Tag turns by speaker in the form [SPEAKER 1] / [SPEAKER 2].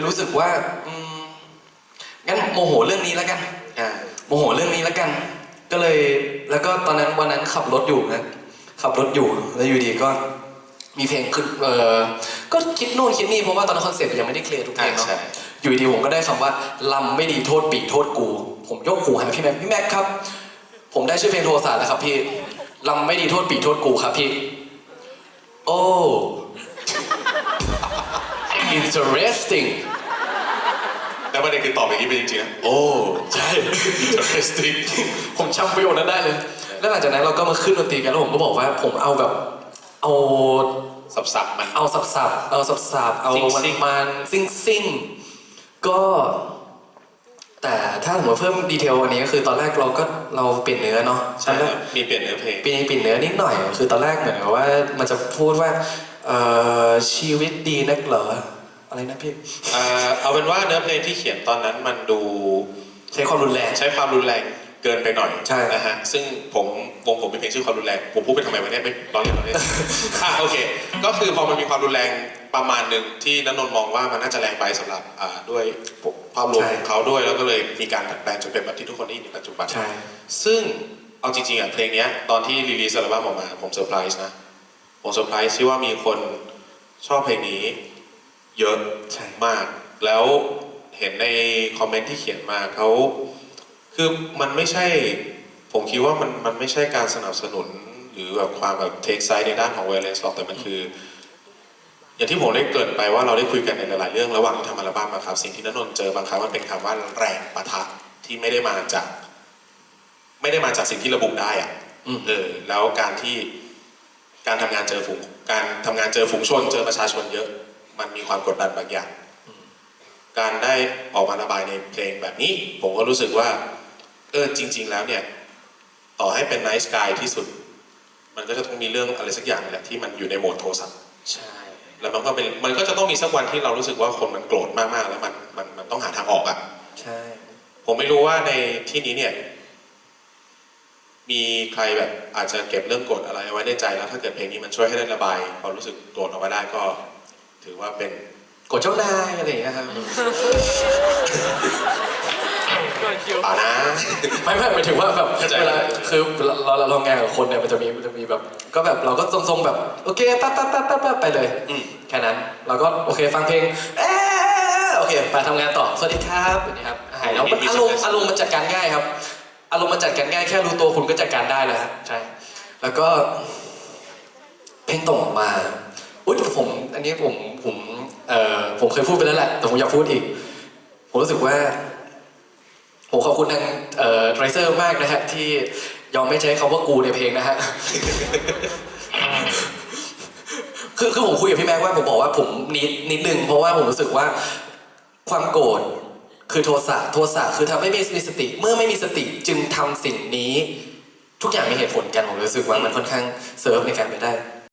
[SPEAKER 1] เลยรู้สึกว่าอืมงั้นโมโหเรื่องนี้แล้วกัน
[SPEAKER 2] อ่า
[SPEAKER 1] โมโหเรื่องนี้แล้วกัน ก็เลยแล้วก็ตอนนั้นวันนั้นขับรถอยู่นะขับรถอยู่แล้วอยู่ดีก็มีเพลงขึ้นเออก็คิดนู่นคิดนี่เพราะว่าตอนนั้นคอนเซ็ปต์ยังไม่ได้เคลียร์ทุกเพล
[SPEAKER 2] อ่าง
[SPEAKER 1] เนาะ
[SPEAKER 2] ใช่
[SPEAKER 1] อยู่ดีผมก็ได้คำว่าลำไม่ดีโทษปีกโทษกู ผมยกหูหาพี่แม็กพี่แม็กครับ ผมได้ชื่อเพลงโทรศัพท์แล้วครับพี่ลำไม่ดีโทษปีกโทษกูครับพี่ โอ้ interesting
[SPEAKER 2] แล้วประเด็นคือตอบอย่างนี้ไปจริงๆนะโอ้
[SPEAKER 1] ใช่
[SPEAKER 2] interesting
[SPEAKER 1] ผมจำประโยคนั้นได้เลย แล้วหลังจากนั้นเราก็มาขึ้นดนตรีกันแล้วผมก็บอกว่าผมเอาแบบเอา
[SPEAKER 2] สับสับๆมัน
[SPEAKER 1] เอาสับสับๆเอาสับสับๆเอา
[SPEAKER 2] ซิ่
[SPEAKER 1] มัน
[SPEAKER 2] งๆ
[SPEAKER 1] มันซิ่งซิ่งๆก็ แต่ถ้าสมมติเพิ่มดีเทลวันนี้ก็คือตอนแรกเราก็เราเปลี่ยนเนื้อเนาะ
[SPEAKER 2] ใช่
[SPEAKER 1] ตอน
[SPEAKER 2] ค
[SPEAKER 1] แร
[SPEAKER 2] รั
[SPEAKER 1] ก
[SPEAKER 2] บมีเปลี่ยนเนื้อเพลง
[SPEAKER 1] เปลี่ยนเปลี่ยนเนื้อนิดหน่อย คือตอนแรกเหมือนกับว่ามันจะพูดว่าเอ่อชีวิตดีนักเหรอ อะไรนะพี่
[SPEAKER 2] อ่าเอาเป็นว่าเนื้อเพลงที่เขียนตอนนั้นมันดู
[SPEAKER 1] ใช้ความรุนแรง
[SPEAKER 2] ใช้ความรุนแรงเกินไปหน่อย
[SPEAKER 1] ใช่
[SPEAKER 2] นะฮะซึ่งผมวงผมมีเพลงชื่อความรุนแรงผมพูดไปทำไมวะเนี่ยไม่ร้องเล่นร้องเล่นอะโอเค ก็คือพอมันมีความรุนแรงประมาณหนึ่งที่นันนนท์มองว่ามันน่าจะแรงไปสำหรับอ่าด้วยภาพรวมของเขาด้วยแล้วก็เลยมีการดัดแปลงจนเป็นแบบที่ทุกคนได้ยินในปัจจุบัน
[SPEAKER 1] ใช่
[SPEAKER 2] ซึ่งเอาจริงๆอะเพลงเนี้ยตอนที่รีลีสอัลบั้มออกมาผมเซอร์ไพรส์นะผมเซอร์ไพรส์ที่ว่ามีคนชอบเพลงนี้ เยอะ
[SPEAKER 1] ใช่
[SPEAKER 2] มาก แล้วเห็นในคอมเมนต์ที่เขียนมาเขาคือมันไม่ใช่ ผมคิดว่ามันมันไม่ใช่การสนับสนุน หรือแบบความแบบเทคไซด์ในด้านของ violence หรอกแต่มันคือ อย่างที่ผมได้เกรินไปว่าเราได้คุยกันในหลายๆเรื่องระหว่างที่ทำอัลบั้มอะครับ สิ่งที่นนนท์เจอบางครั้งมันเป็นคำว่าแรงปะทะที่ไม่ได้มาจาก ไม่ได้มาจากสิ่งที่ระบุได้อะ
[SPEAKER 1] อืม
[SPEAKER 2] เออแล้วการที่การทำงานเจอฝูงการทำงานเจอฝูงชนเจอประชาชนเยอะ มันมีความกดดันบางอย่าง การได้ออกมาระบายในเพลงแบบนี้ ผมก็รู้สึกว่า เออจริง ๆ แล้วเนี่ย ต่อให้เป็นไนท์สกายที่สุด มันก็จะต้องมีเรื่องอะไรสักอย่างนี่แหละที่มันอยู่ในโหมดโทรศัพท์
[SPEAKER 1] ใช่
[SPEAKER 2] แล้วมันก็เป็นมันก็จะต้องมีสักวันที่เรารู้สึกว่าคนมันโกรธมากๆ แล้วมันมันมันต้องหาทางออกอะ
[SPEAKER 1] ใช่
[SPEAKER 2] ผมไม่รู้ว่าในที่นี้เนี่ย มีใครแบบอาจจะเก็บเรื่องโกรธอะไรเอาไว้ในใจแล้ว ถ้าเกิดเพลงนี้มันช่วยให้ได้ระบายความรู้สึกโกรธออกมาได้ก็ ถือว่าเป็น
[SPEAKER 1] กดเจ้านายอะไรอย่างเงี้ยครับ
[SPEAKER 2] ป่านะ
[SPEAKER 1] ไม่ไม่หมายถึงว่าแบบ
[SPEAKER 2] เข้าใจ
[SPEAKER 1] เวลาคือเราเราเรางานกับคนเนี่ยมันจะมีมันจะมีแบบ ก็แบบเราก็ทรงๆแบบโอเคปั๊บปั๊บปั๊บปั๊บปั๊บไปเลย
[SPEAKER 2] อืม
[SPEAKER 1] แค่นั้นเราก็โอเคฟังเพลงเอ๊ะโอเคไปทำงานต่อสวัสดีครับแบบนี้ครับหายแล้วมันอารมณ์อารมณ์มันจัดการง่ายครับ อารมณ์มันจัดการง่ายแค่รู้ตัวคุณก็จัดการได้แล้วครับใช่แล้วก็ เพลงต่อมา อุ้ยผมอันนี้ผมผมเอ่อผมเคยพูดไปแล้วแหละ แต่ผมอยากพูดอีก ผมรู้สึกว่าผมขอบคุณทางเอ่อไรเซอร์มากนะฮะ ที่ยอมไม่ใช้คำว่ากูในเพลงนะฮะ คือคือผมคุยกับพี่แม็กว่าผมบอกว่าผมนิดนิดนึงเพราะว่าผมรู้สึกว่าความโกรธคือโทสะโทสะคือทำให้ไม่มีสติ เมื่อไม่มีสติจึงทำสิ่งนี้ ทุกอย่างมีเหตุผลกันผมรู้สึกว่ามันค่อนข้างเซิร์ฟในการไปได้